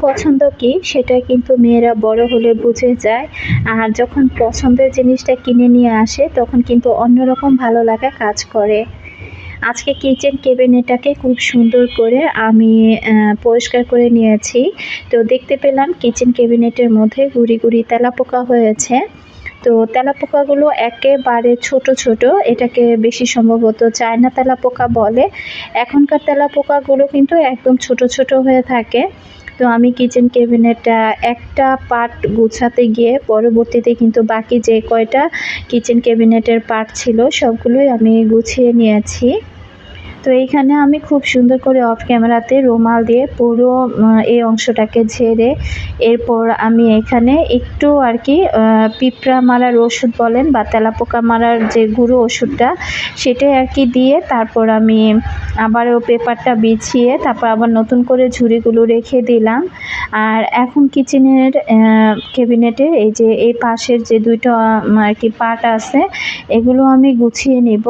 পছন্দ কি, সেটা কিন্তু মেয়েরা বড় হলে বুঝে যায়। আর যখন পছন্দের জিনিসটা কিনে নিয়ে আসে, তখন কিন্তু অন্যরকম ভালো লাগা কাজ করে। আজকে কিচেন কেবিনেটাকে খুব সুন্দর করে আমি পরিষ্কার করে নিয়েছি। তো দেখতে পেলাম কিচেন কেবিনেটের মধ্যে গুড়ি গুড়ি তেলাপোকা হয়েছে। তো তেলাপোকাগুলো একেবারে ছোট ছোট, এটাকে বেশি সম্ভবত চায়না তেলাপোকা বলে। এখনকার তেলাপোকাগুলো কিন্তু একদম ছোট ছোট হয়ে থাকে। তো আমি কিচেন ক্যাবিনেটটা একটা পার্ট গুছাতে গিয়ে পরবর্তীতে কিন্তু বাকি যে কয়টা কিচেন ক্যাবিনেটের পার্ট ছিল, সবগুলোই আমি গুছিয়ে নিয়েছি। তো এইখানে আমি খুব সুন্দর করে অফ ক্যামেরাতে রুমাল দিয়ে পুরো এই অংশটাকে ঝেড়ে এরপর আমি এখানে একটু আর কি পিঁপড়া মারার ওষুধ বলেন বা তেলাপোকা মারার যে গুঁড়ো ওষুধটা, সেটাই আর কি দিয়ে তারপর আমি আবারও পেপারটা বিছিয়ে তারপর আবার নতুন করে ঝুড়িগুলো রেখে দিলাম। আর এখন কিচেনের ক্যাবিনেটের এই যে এই পাশের যে দুইটা আর কি পার্ট আছে, এগুলো আমি গুছিয়ে নিব।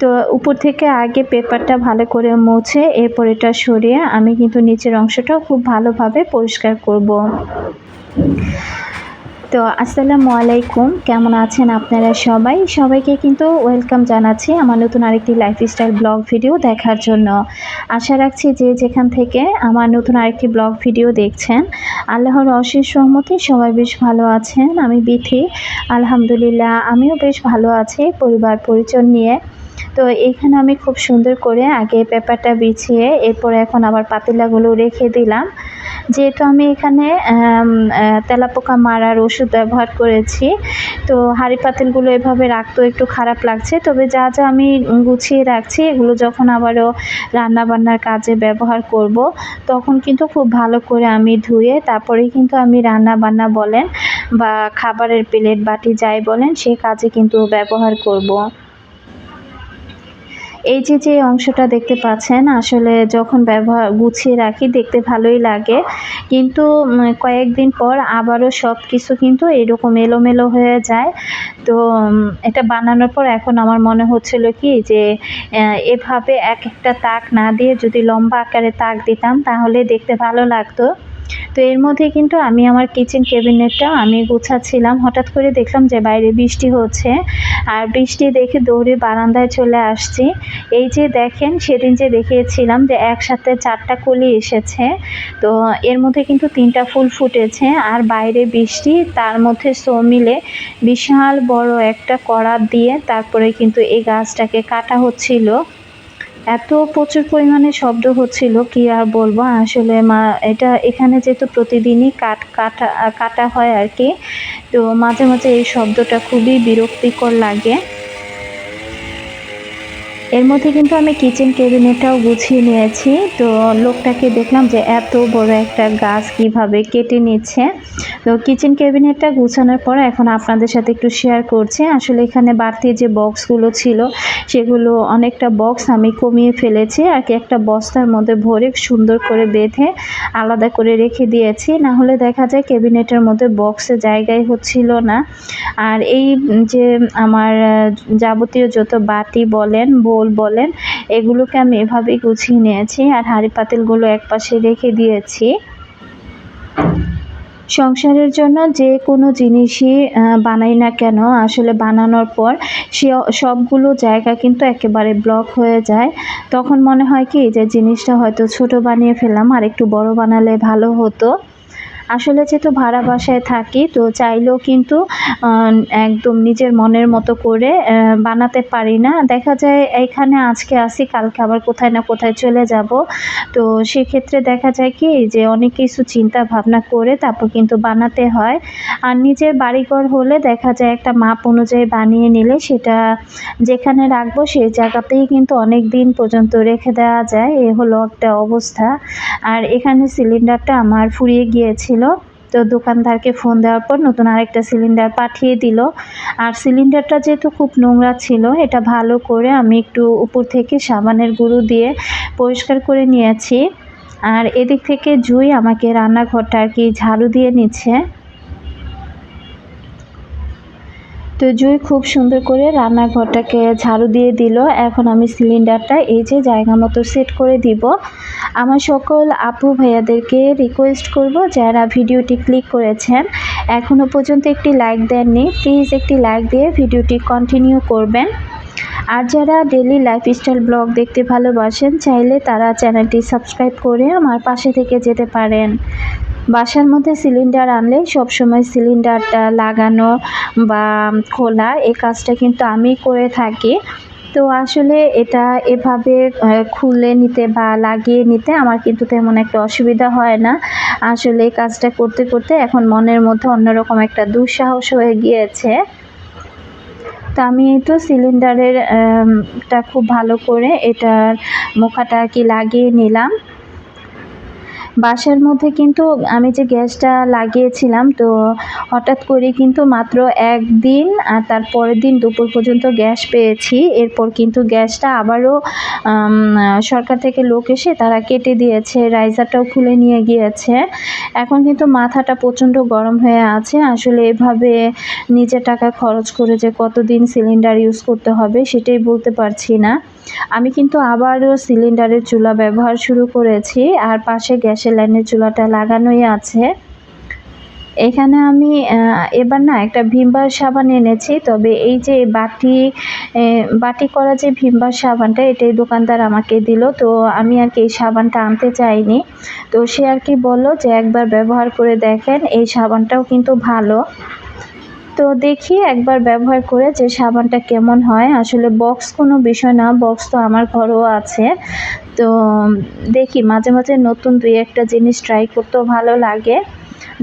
তো উপর থেকে আগে পেপারটা ভালো করে মুছে এরপর এটা সরিয়ে আমি কিন্তু নিচের অংশটাও খুব ভালোভাবে পরিষ্কার করব। তো আসসালামু আলাইকুম, কেমন আছেন আপনারা সবাই? সবাইকে কিন্তু ওয়েলকাম জানাচ্ছি আমার নতুন আরেকটি লাইফস্টাইল ব্লগ ভিডিও দেখার জন্য। আশা রাখছি যে যেখান থেকে আমার নতুন আরেকটি ব্লগ ভিডিও দেখছেন, আল্লাহর অশেষ সহমতি সবাই বেশ ভালো আছেন, আমি বিথি। আলহামদুলিল্লাহ, আমিও বেশ ভালো আছি পরিবার পরিচয় নিয়ে। তো এখানে আমি খুব সুন্দর করে আগে পেপারটা বিছিয়ে এরপর এখন আবার পাতিলাগুলো রেখে দিলাম। যেহেতু আমি এখানে তেলাপোকা মারার ওষুধ ব্যবহার করেছি, তো হাঁড়ি পাতিলগুলো এভাবে রাখতেও একটু খারাপ লাগছে। তবে যা যা আমি গুছিয়ে রাখছি, এগুলো যখন আবারও রান্নাবান্নার কাজে ব্যবহার করব, তখন কিন্তু খুব ভালো করে আমি ধুয়ে তারপরেই কিন্তু আমি রান্না বান্না বলেন বা খাবারের প্লেট বাটি যাই বলেন, সে কাজে কিন্তু ব্যবহার করব। এই যে যে অংশটা দেখতে পাচ্ছেন, আসলে যখন ব্যবহার, গুছিয়ে রাখি, দেখতে ভালোই লাগে। কিন্তু কয়েকদিন পর আবারও সব কিছু কিন্তু এরকম এলোমেলো হয়ে যায়। তো এটা বানানোর পর এখন আমার মনে হচ্ছিল কি যে এভাবে এক একটা তাক না দিয়ে যদি লম্বা আকারে তাক দিতাম, তাহলে দেখতে ভালো লাগতো। তো এর মধ্যে কিন্তু আমি আমার কিচেন ক্যাবিনেটটা আমি গুছাচ্ছিলাম। হঠাৎ করে দেখলাম যে বাইরে বৃষ্টি হচ্ছে। আর বৃষ্টি দেখে দৌড়ে বারান্দায় চলে আসছি। এই যে দেখেন, সেদিন যে দেখিয়েছিলাম যে একসাথে চারটা কলি এসেছে। তো এর মধ্যে কিন্তু তিনটা ফুল ফুটেছে। আর বাইরে বৃষ্টি, তার মধ্যে সো মিলে বিশাল বড় একটা করাত দিয়ে তারপরে কিন্তু এই গাছটাকে কাটা হচ্ছিল। এত প্রচুর পরিমাণে শব্দ হচ্ছিল, কি আর বলব? আসলে মা, এটা এখানে যেহেতু প্রতিদিনই কাট, কাটা কাটা হয় আর কি, তো মাঝে মাঝে এই শব্দটা খুবই বিরক্তিকর লাগে। এর মধ্যে কিন্তু আমি কিচেন ক্যাবিনেটটাও গুছিয়ে নিয়েছি। তো লোকটাকে দেখলাম যে এত বড় একটা গাছ কীভাবে কেটে নিচ্ছে। তো কিচেন ক্যাবিনেটটা গুছানোর পর এখন আপনাদের সাথে একটু শেয়ার করছি। আসলে এখানে বাড়তি যে বক্সগুলো ছিল, সেগুলো অনেকটা বক্স আমি কমিয়ে ফেলেছি আর কি একটা বস্তার মধ্যে ভরে সুন্দর করে বেঁধে আলাদা করে রেখে দিয়েছি। না হলে দেখা যায় ক্যাবিনেটের মধ্যে বক্সে জায়গায় হচ্ছিল না। আর এই যে আমার যাবতীয় যত বাটি বলেন বোল বলেন, এগুলোকে আমি এভাবেই গুছিয়ে নিয়েছি আর হাঁড়ি পাতিলগুলো এক পাশে রেখে দিয়েছি। সংসারের জন্য যে কোনো জিনিসই বানাই না কেন, আসলে বানানোর পর সে সবগুলো জায়গা কিন্তু একেবারে ব্লক হয়ে যায়। তখন মনে হয় কি, যে জিনিসটা হয়তো ছোট বানিয়ে ফেললাম, আর একটু বড় বানালে ভালো হতো। আসলে যেহেতু ভাড়া বাসায় থাকি, তো চাইলেও কিন্তু একদম নিজের মনের মতো করে বানাতে পারি না। দেখা যায় এখানে আজকে আসি, কালকে আবার কোথায় না কোথায় চলে যাব। তো সেক্ষেত্রে দেখা যায় কি, যে অনেক কিছু চিন্তা ভাবনা করে তারপর কিন্তু বানাতে হয়। আর নিজের বাড়িঘর হলে দেখা যায় একটা মাপ অনুযায়ী বানিয়ে নিলে সেটা যেখানে রাখব সেই জায়গাতেই কিন্তু অনেক দিন পর্যন্ত রেখে দেওয়া যায়। এ হলো একটা অবস্থা। আর এখানে সিলিন্ডারটা আমার ফুরিয়ে গিয়েছিল। ছিল তো দোকানদারকে ফোন দেওয়ার পর নতুন আরেকটা সিলিন্ডার পাঠিয়ে দিল। আর সিলিন্ডারটা যেহেতু খুব নোংরা ছিল, এটা ভালো করে আমি একটু উপর থেকে সাবানের গুঁড়ো দিয়ে পরিষ্কার করে নিয়েছি। আর এদিক থেকে জুই আমাকে রান্নাঘরটা আর কি ঝাড়ু দিয়ে নিচ্ছে। তো জুই খুব সুন্দর করে রান্নাঘরটাকে ঝাড়ু দিয়ে দিল। এখন আমি সিলিন্ডারটা এই যে জায়গা মতো সেট করে দিব। আমার সকল আপু ভাইয়াদেরকে রিকোয়েস্ট করব যারা ভিডিওটি ক্লিক করেছেন। এখনও পর্যন্ত একটি লাইক দেননি প্লিজ একটি লাইক দিয়ে ভিডিওটি কন্টিনিউ করবেন। আর যারা ডেলি লাইফস্টাইল ব্লগ দেখতে ভালোবাসেন, চাইলে তারা চ্যানেলটি সাবস্ক্রাইব করে আমার পাশে থেকে যেতে পারেন। বাসার মধ্যে সিলিন্ডার আনলে সবসময় সিলিন্ডারটা লাগানো বা খোলা, এই কাজটা কিন্তু আমি করে থাকি। তো আসলে এটা এভাবে খুলে নিতে বা লাগিয়ে নিতে আমার কিন্তু তেমন একটা অসুবিধা হয় না। আসলে এই কাজটা করতে করতে এখন মনের মধ্যে অন্যরকম একটা দুঃসাহস হয়ে গিয়েছে। তো আমি এই তো সিলিন্ডারের টা খুব ভালো করে এটার মুখাটা কি লাগিয়ে নিলাম। বাসার মধ্যে কিন্তু আমি যে গ্যাসটা লাগিয়েছিলাম, তো হঠাৎ করে কিন্তু মাত্র একদিন আর তার পরের দিন দুপুর পর্যন্ত গ্যাস পেয়েছি। এরপর কিন্তু গ্যাসটা আবারও সরকার থেকে লোক এসে তারা কেটে দিয়েছে, রাইজারটাও খুলে নিয়ে গিয়েছে। এখন কিন্তু মাথাটা প্রচণ্ড গরম হয়ে আছে। আসলে এভাবে নিজের টাকা খরচ করে যে কতদিন সিলিন্ডার ইউজ করতে হবে সেটাই বলতে পারছি না। আমি কিন্তু আবারও সিলিন্ডারের চুলা ব্যবহার শুরু করেছি আর পাশে গ্যাসের লাইনের চুলাটা লাগানোই আছে। এখানে আমি এবার না একটা ভিমবার সাবান এনেছি, তবে এই যে বাটি বাটি করা যে ভিমবার সাবানটা, এটাই দোকানদার আমাকে দিল, তো আমি আর কি এই সাবানটা আনতে চাইনি। তো সে আর কি বলল যে একবার ব্যবহার করে দেখেন, এই সাবানটাও কিন্তু ভালো। তো দেখি একবার ব্যবহার করে যে সাবানটা কেমন হয়। আসলে বক্স কোনো বিষয় না বক্স তো আমার ঘরেও আছে। তো দেখি, মাঝে মাঝে নতুন দুই একটা জিনিস ট্রাই করতেও ভালো লাগে।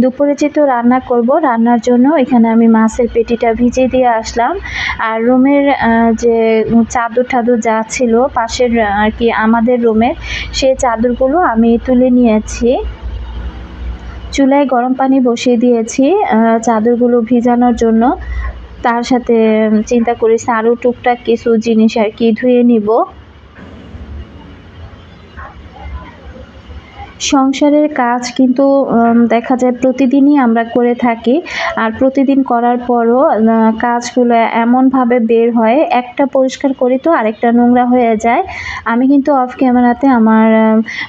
দুপুরে যেহেতু রান্না করব, রান্নার জন্য এখানে আমি মাছের পেটিটা ভিজিয়ে দিয়ে আসলাম। আর রুমের যে চাদর টাদর যা ছিল, পাশের আর কি আমাদের রুমের, সেই চাদরগুলো আমি তুলে নিয়েছি। চুলায় গরম পানি বসিয়ে দিয়েছি চাদরগুলো ভিজানোর জন্য। তার সাথে চিন্তা করেছি আরও টুকটাক কিছু জিনিস আর কি ধুয়ে নিব। সংসারের কাজ কিন্তু দেখা যায় প্রতিদিনই আমরা করে থাকি। আর প্রতিদিন করার পরও কাজগুলো এমনভাবে বের হয়, একটা পরিষ্কার করি তো আরেকটা নোংরা হয়ে যায়। আমি কিন্তু অফ ক্যামেরাতে আমার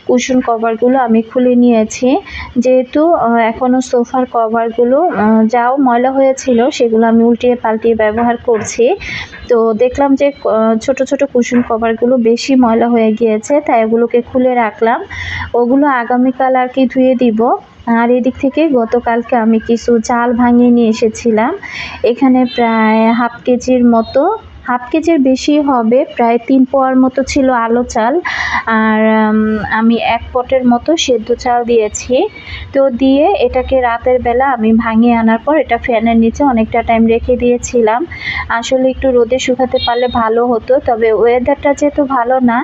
কুশন কভারগুলো আমি খুলে নিয়েছি। যেহেতু এখনও সোফার কভারগুলো যাও ময়লা হয়েছিল, সেগুলো আমি উল্টিয়ে পাল্টিয়ে ব্যবহার করছি। তো দেখলাম যে ছোট ছোট কুশন কভারগুলো বেশি ময়লা হয়ে গিয়েছে, তাই ওগুলোকে খুলে রাখলাম। ওগুলো আগামীকাল আর কি ধুয়ে দিব। আর এদিক থেকে গতকালকে আমি কিছু চাল ভাঙিয়ে নিয়ে এসেছিলাম। এখানে প্রায় হাফ কেজির মতো, হাফ কেজির বেশি হবে, প্রায় তিন পোয়ার মতো ছিল আলো চাল। আর আমি এক পটের মতো সেদ্ধ চাল দিয়েছি। তো দিয়ে এটাকে রাতের বেলা আমি ভাঙিয়ে আনার পর এটা ফ্যানের নিচে অনেকটা টাইম রেখে দিয়েছিলাম। আসলে একটু রোদে শুকাতে পারলে ভালো হতো, তবে ওয়েদারটা যেহেতু ভালো না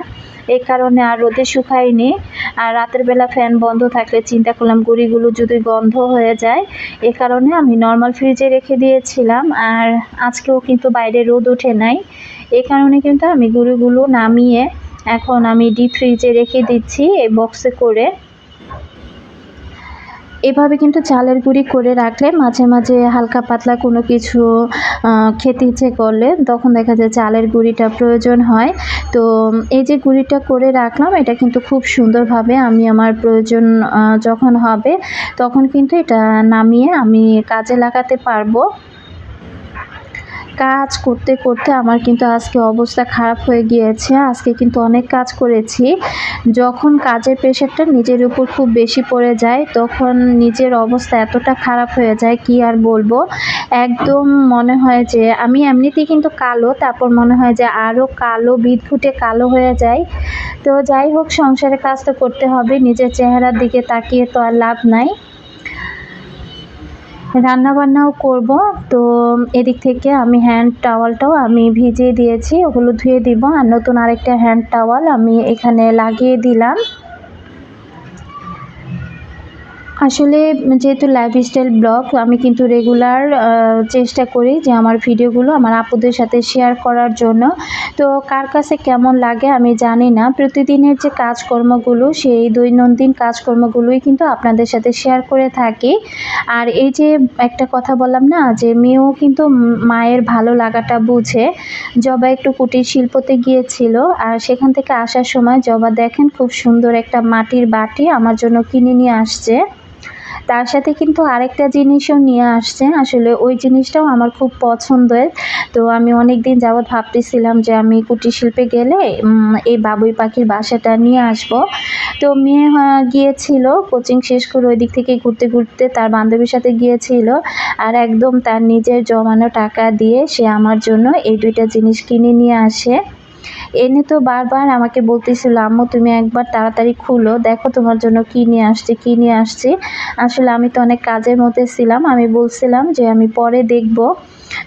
এই কারণে আর রোদে শুকায়নি। আর রাতের বেলা ফ্যান বন্ধ থাকলে চিন্তা করলাম গুড়িগুলো যদি গন্ধ হয়ে যায়, এ কারণে আমি নর্মাল ফ্রিজে রেখে দিয়েছিলাম। আর আজকেও কিন্তু বাইরে রোদ ওঠে নাই। এ কারণে কিন্তু আমি গুড়িগুলো নামিয়ে এখন আমি ডিপ ফ্রিজে রেখে দিচ্ছি, এই বক্সে করে। এভাবে কিন্তু চালের গুঁড়ি করে রাখলে মাঝে মাঝে হালকা পাতলা কোনো কিছু খেতে ইচ্ছে করলে তখন দেখা যায় চালের গুঁড়িটা প্রয়োজন হয়। তো এই যে গুঁড়িটা করে রাখলাম, এটা কিন্তু খুব সুন্দরভাবে আমি আমার প্রয়োজন যখন হবে তখন কিন্তু এটা নামিয়ে আমি কাজে লাগাতে পারব। কাজ করতে করতে আমার কিন্তু আজকে অবস্থা খারাপ হয়ে গিয়েছে। আজকে কিন্তু অনেক কাজ করেছি। যখন কাজের প্রেশারটা নিজের উপর খুব বেশি পড়ে যায়, তখন নিজের অবস্থা এতটা খারাপ হয়ে যায়, কি আর বলব? একদম মনে হয় যে, আমি এমনিতেই কিন্তু কালো, তারপর মনে হয় যে আরও কালো বিদঘুটে কালো হয়ে যায় তো যাই হোক, সংসারের কাজ তো করতে হবে, নিজের চেহারার দিকে তাকিয়ে তো আর লাভ নাই। রান্না বান্নাও করব। তো এদিক থেকে আমি হ্যান্ড টাওয়ালটাও আমি ভিজিয়ে দিয়েছি, ওগুলো ধুয়ে দিব। আর নতুন আরেকটা হ্যান্ড টাওয়াল আমি এখানে লাগিয়ে দিলাম। আসলে যেহেতু লাইফস্টাইল ব্লগ আমি কিন্তু রেগুলার চেষ্টা করি যে আমার ভিডিওগুলো আমার আপুদের সাথে শেয়ার করার জন্য। তো কার কাছে কেমন লাগে আমি জানি না। প্রতিদিনের যে কাজকর্মগুলো, সেই দৈনন্দিন কাজকর্মগুলোই কিন্তু আপনাদের সাথে শেয়ার করে থাকি। আর এই যে একটা কথা বললাম না, যে মেয়েও কিন্তু মায়ের ভালো লাগাটা বুঝে। জবা একটু কুটির শিল্পতে গিয়েছিল, আর সেখান থেকে আসার সময় জবা দেখেন খুব সুন্দর একটা মাটির বাটি আমার জন্য কিনে নিয়ে আসছে। তার সাথে কিন্তু আরেকটা জিনিসও নিয়ে আসছে। আসলে ওই জিনিসটাও আমার খুব পছন্দের। তো আমি অনেক দিন যাবৎ ভাবতেছিলাম যে আমি কুটির শিল্পে গেলে এই বাবুই পাখির বাসাটা নিয়ে আসব। তো মেয়ে গিয়েছিল, কোচিং শেষ করে ওই দিক থেকে ঘুরতে ঘুরতে তার বান্ধবীর সাথে গিয়েছিল। আর একদম তার নিজের জমানো টাকা দিয়ে সে আমার জন্য এই দুইটা জিনিস কিনে নিয়ে আসে। এনে তো বারবার আমাকে বলতেছিল, আম্মু, তুমি একবার তাড়াতাড়ি খুলো, দেখো তোমার জন্য কী নিয়ে আসছি, কী নিয়ে আসছি। আসলে আমি তো অনেক কাজের মধ্যে ছিলাম, আমি বলছিলাম যে আমি পরে দেখব।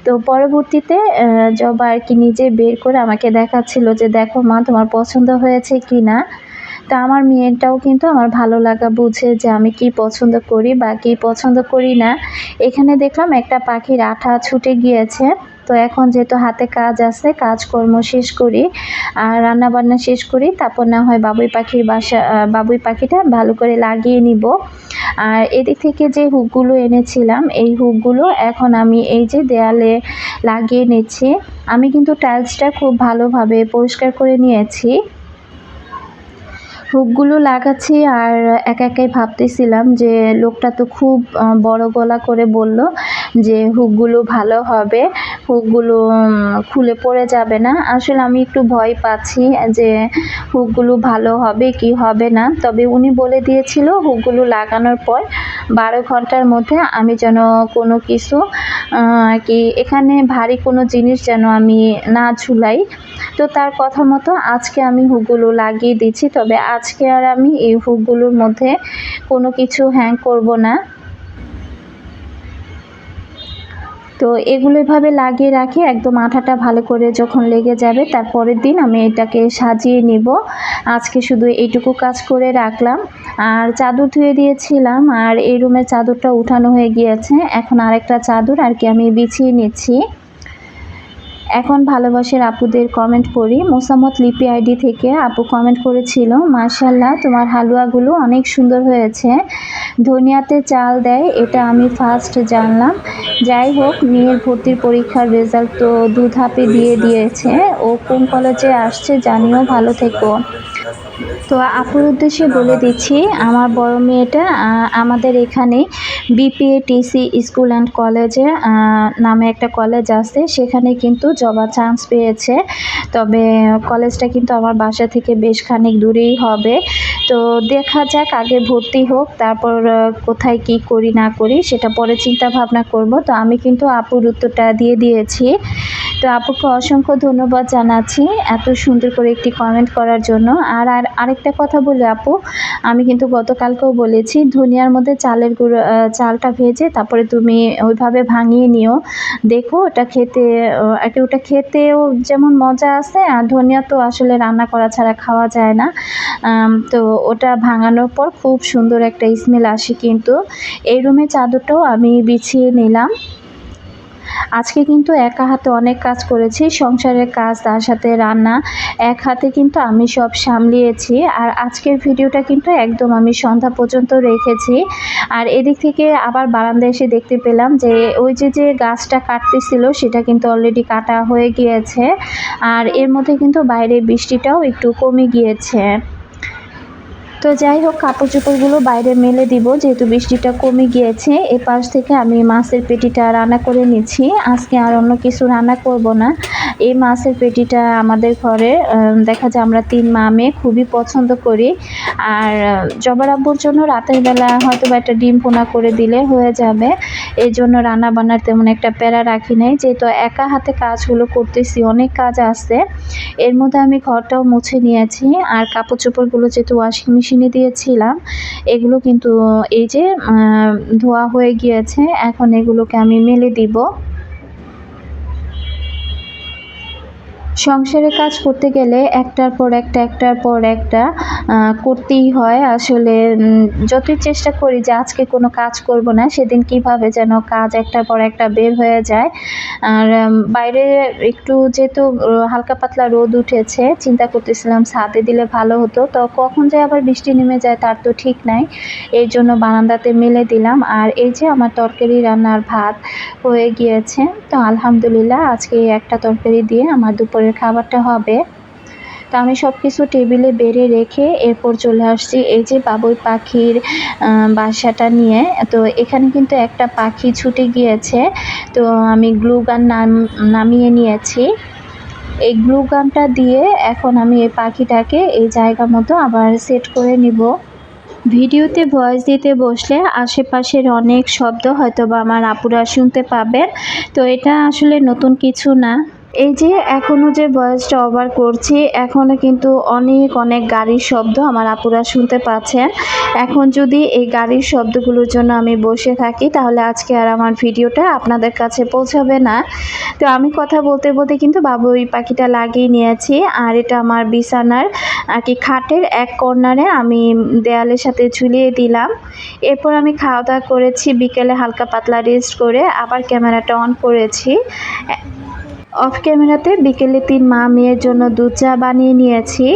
তো পরবর্তীতে জবা আর কি নিজে বের করে আমাকে দেখাচ্ছিল যে, দেখো মা, তোমার পছন্দ হয়েছে কি না? তা আমার মেয়েটাও কিন্তু আমার ভালো লাগা বুঝে যে আমি কি পছন্দ করি বা কি পছন্দ করি না। এখানে দেখলাম একটা পাখির আঠা ছুটে গিয়েছে। তো এখন যেহেতু হাতে কাজ আছে, কাজকর্ম শেষ করি, আর রান্না বান্না শেষ করি, তারপর না হয় বাবুই পাখির বাসা বাবুই পাখিটা ভালো করে লাগিয়ে নিব। আর এদিক থেকে যে হুকগুলো এনেছিলাম, এই হুকগুলো এখন আমি এই যে দেয়ালে লাগিয়ে নিচ্ছি। আমি কিন্তু টাইলসটা খুব ভালোভাবে পরিষ্কার করে নিয়েছি। হুকগুলো লাগাচ্ছি আর একা একাই ভাবতেছিলাম যে লোকটা তো খুব বড় গলা করে বলল যে হুকগুলো ভালো হবে, হুকগুলো খুলে পড়ে যাবে না। আসলে আমি একটু ভয় পাচ্ছি যে হুকগুলো ভালো হবে কি হবে না। তবে উনি বলে দিয়েছিল হুকগুলো লাগানোর পর বারো ঘণ্টার মধ্যে আমি যেন কোনো কিছু কি এখানে ভারী কোনো জিনিস যেন আমি না ঝুলাই। তো তার কথা মতো আজকে আমি হুকগুলো লাগিয়ে দিচ্ছি, তবে আজকে আর আমি এই হুকগুলোর মধ্যে কোনো কিছু হ্যাং করব না। তো এগুলো এভাবে লাগিয়ে রাখি, একদম আঠাটা ভালো করে যখন লেগে যাবে তার পরের দিন আমি এটাকে সাজিয়ে নিব। আজকে শুধু এইটুকু কাজ করে রাখলাম। আর চাদর ধুয়ে দিয়েছিলাম, আর এই রুমের চাদরটা উঠানো হয়ে গিয়েছে। এখন আরেকটা চাদর আর কি আমি বিছিয়ে নিচ্ছি। এখন ভালোবাসার আপুদের কমেন্ট করি মোসামত লিপি আইডি থেকে আপু কমেন্ট করেছিল মার্শাল্লাহ তোমার হালুয়াগুলো অনেক সুন্দর হয়েছে। ধনিয়াতে চাল দেয়, এটা আমি ফার্স্ট জানলাম। যাই হোক, মেয়ের ভর্তির পরীক্ষার রেজাল্ট তো দুধাপে দিয়ে দিয়েছে। ও কোন কলেজে আসছে জানিও, ভালো থেকো। তো আপুর উদ্দেশ্যে বলে দিচ্ছি, আমার বড় মেয়েটা আমাদের এখানে বিপিএটিসি স্কুল অ্যান্ড কলেজে নামে একটা কলেজ আছে, সেখানে কিন্তু জবা চান্স পেয়েছে। তবে কলেজটা কিন্তু আমার বাসা থেকে বেশ খানিক দূরেই হবে। তো দেখা যাক, আগে ভর্তি হোক, তারপর কোথায় কি করি, না করি, সেটা পরে চিন্তা ভাবনা করব। তো আমি কিন্তু আপুর উত্তরটা দিয়ে দিয়েছি। তো আপুকে অসংখ্য ধন্যবাদ জানাচ্ছি এত সুন্দর করে একটি কমেন্ট করার জন্য। আর আর আরেকটা কথা বলি আপু, আমি কিন্তু গতকালকেও বলেছি, ধনিয়ার মধ্যে চালের গুঁড়ো চালটা ভেজে তারপরে তুমি ওইভাবে ভাঙিয়ে নিও। দেখো, ওটা খেতে আর ওটা খেতেও যেমন মজা আছে আর ধনিয়া তো আসলে রান্না করা ছাড়া খাওয়া যায় না। তো ওটা ভাঙানোর পর খুব সুন্দর একটা স্মেল আসে কিন্তু। এই রুমে চাদরটাও আমি বিছিয়ে নিলাম। আজকে কিন্তু একা হাতে অনেক কাজ করেছি, সংসারের কাজ, তার সাথে রান্না। এক হাতে কিন্তু আমি সব সামলিয়েছি আর আজকের ভিডিওটা কিন্তু একদম আমি সন্ধ্যা পর্যন্ত রেখেছি। আর এদিক থেকে আবার বারান্দায় এসে দেখতে পেলাম যে, ওই যে যে গাছটা কাটতেছিল, সেটা কিন্তু অলরেডি কাটা হয়ে গিয়েছে। আর এর মধ্যে কিন্তু বাইরে বৃষ্টিটাও একটু কমে গিয়েছে। তো যাই হোক কাপড় চোপড়গুলো বাইরে মেলে দিব, যেহেতু বৃষ্টিটা কমে গিয়েছে। এ পাশ থেকে আমি মাছের পেটিটা রান্না করে নিচ্ছি। আজকে আর অন্য কিছু রান্না করব না। এই মাছের পেটিটা আমাদের ঘরে দেখা যায় আমরা তিন মা মেয়ে খুবই পছন্দ করি। আর জবার আব্বুর জন্য রাতের বেলা হয়তো বা একটা ডিম পোনা করে দিলে হয়ে যাবে। এই জন্য রান্না বান্নার তেমন একটা প্যারা রাখি নাই। যেহেতু একা হাতে কাজগুলো করতেছি, অনেক কাজ আছে। এর মধ্যে আমি ঘরটাও মুছে নিয়েছি। আর কাপড় চোপড়গুলো যেহেতু ওয়াশিং মেশিন মেশিনে দিয়েছিলাম। এগুলো কিন্তু এই যে ধোয়া হয়ে গিয়েছে এখন এগুলোকে আমি মেলে দিব। সংসারে কাজ করতে গেলে একটার পর একটা, একটার পর একটা করতেই হয়। আসলে যতই চেষ্টা করি যে আজকে কোনো কাজ করব না, সেদিন কীভাবে যেন কাজ একটার পর একটা বের হয়ে যায়। আর বাইরে একটু যেহেতু হালকা পাতলা রোদ উঠেছে, চিন্তা করতেছিলাম ছাদে দিলে ভালো হতো। তো কখন যে আবার বৃষ্টি নেমে যায় তার তো ঠিক নাই। এই জন্য বারান্দাতে মেলে দিলাম। আর এই যে আমার তরকারি, রান্নার ভাত হয়ে গিয়েছে। তো আলহামদুলিল্লাহ, আজকে একটা তরকারি দিয়ে আমার দুপুরের খাবারটা হবে। তো আমি সব কিছু টেবিলে বেড়ে রেখে এরপর চলে আসছি। এই যে বাবুই পাখির বাসাটা নিয়ে, তো এখানে কিন্তু একটা পাখি ছুটে গিয়েছে। তো আমি গ্লু গান নাম, নামিয়ে নিয়েছি। এই গ্লু গানটা দিয়ে এখন আমি এই পাখিটাকে এই জায়গা মতো আবার সেট করে নিব। ভিডিওতে ভয়েস দিতে বসলে আশেপাশের অনেক শব্দ হয়তো বা আমার আপুরা শুনতে পাবেন। তো এটা আসলে নতুন কিছু না। এই যে এখনও যে ভয়েসটা ওভার করছি এখনও কিন্তু অনেক অনেক গাড়ির শব্দ আমার আপুরা শুনতে পাচ্ছেন। এখন যদি এই গাড়ির শব্দগুলোর জন্য আমি বসে থাকি, তাহলে আজকে আর আমার ভিডিওটা আপনাদের কাছে পৌঁছাবে না। তো আমি কথা বলতে বলতে কিন্তু বাবু ওই পাখিটা লাগিয়ে নিয়েছি, আর এটা আমার বিছানার আর কি খাটের এক কর্নারে আমি দেয়ালের সাথে ঝুলিয়ে দিলাম। এরপর আমি খাওয়া দাওয়া করেছি, বিকেলে হালকা পাতলা রেস্ট করে আবার ক্যামেরাটা অন করেছি। অফ ক্যামেরাতে বিকেলে তিন মা মেয়ের জন্য দুধ চা বানিয়ে নিয়েছি।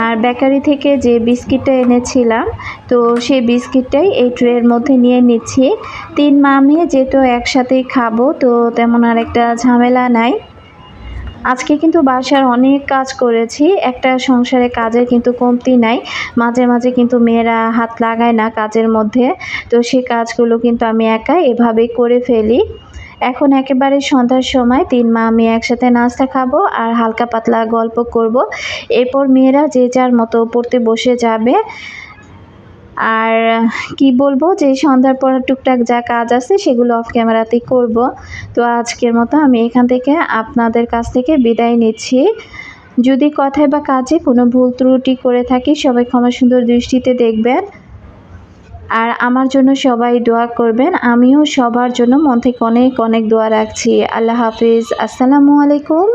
আর বেকারি থেকে যে বিস্কিটটা এনেছিলাম, তো সেই বিস্কিটটাই এই ট্রের মধ্যে নিয়ে নিচ্ছি। তিন মা মেয়ে যেহেতু একসাথেই খাব, তো তেমন আর একটা ঝামেলা নাই। আজকে কিন্তু বাসার অনেক কাজ করেছি, একটা সংসারে কাজের কিন্তু কমতি নাই। মাঝে মাঝে কিন্তু মেয়েরা হাত লাগায় না কাজের মধ্যে, তো সেই কাজগুলো কিন্তু আমি একা এভাবেই করে ফেলি। এখন একেবারে সন্ধ্যার সময়, তিন মা আমি একসাথে নাস্তা খাব আর হালকা পাতলা গল্প করব। এরপর মেয়েরা যে যার মতো পড়তে বসে যাবে। আর কি বলব যে সন্ধ্যার পর টুকটাক যা কাজ আছে সেগুলো অফ ক্যামেরাতেই করব। তো আজকের মতো আমি এখান থেকে আপনাদের কাছ থেকে বিদায় নিচ্ছি। যদি কথায় বা কাজে কোনো ভুল ত্রুটি করে থাকি, সবাই ক্ষমা সুন্দর দৃষ্টিতে দেখবেন। আর আমার জন্য সবাই দোয়া করবেন। আমিও সবার জন্য মন থেকে অনেক অনেক দোয়া রাখছি। আল্লাহ হাফিজ। আসসালামু আলাইকুম।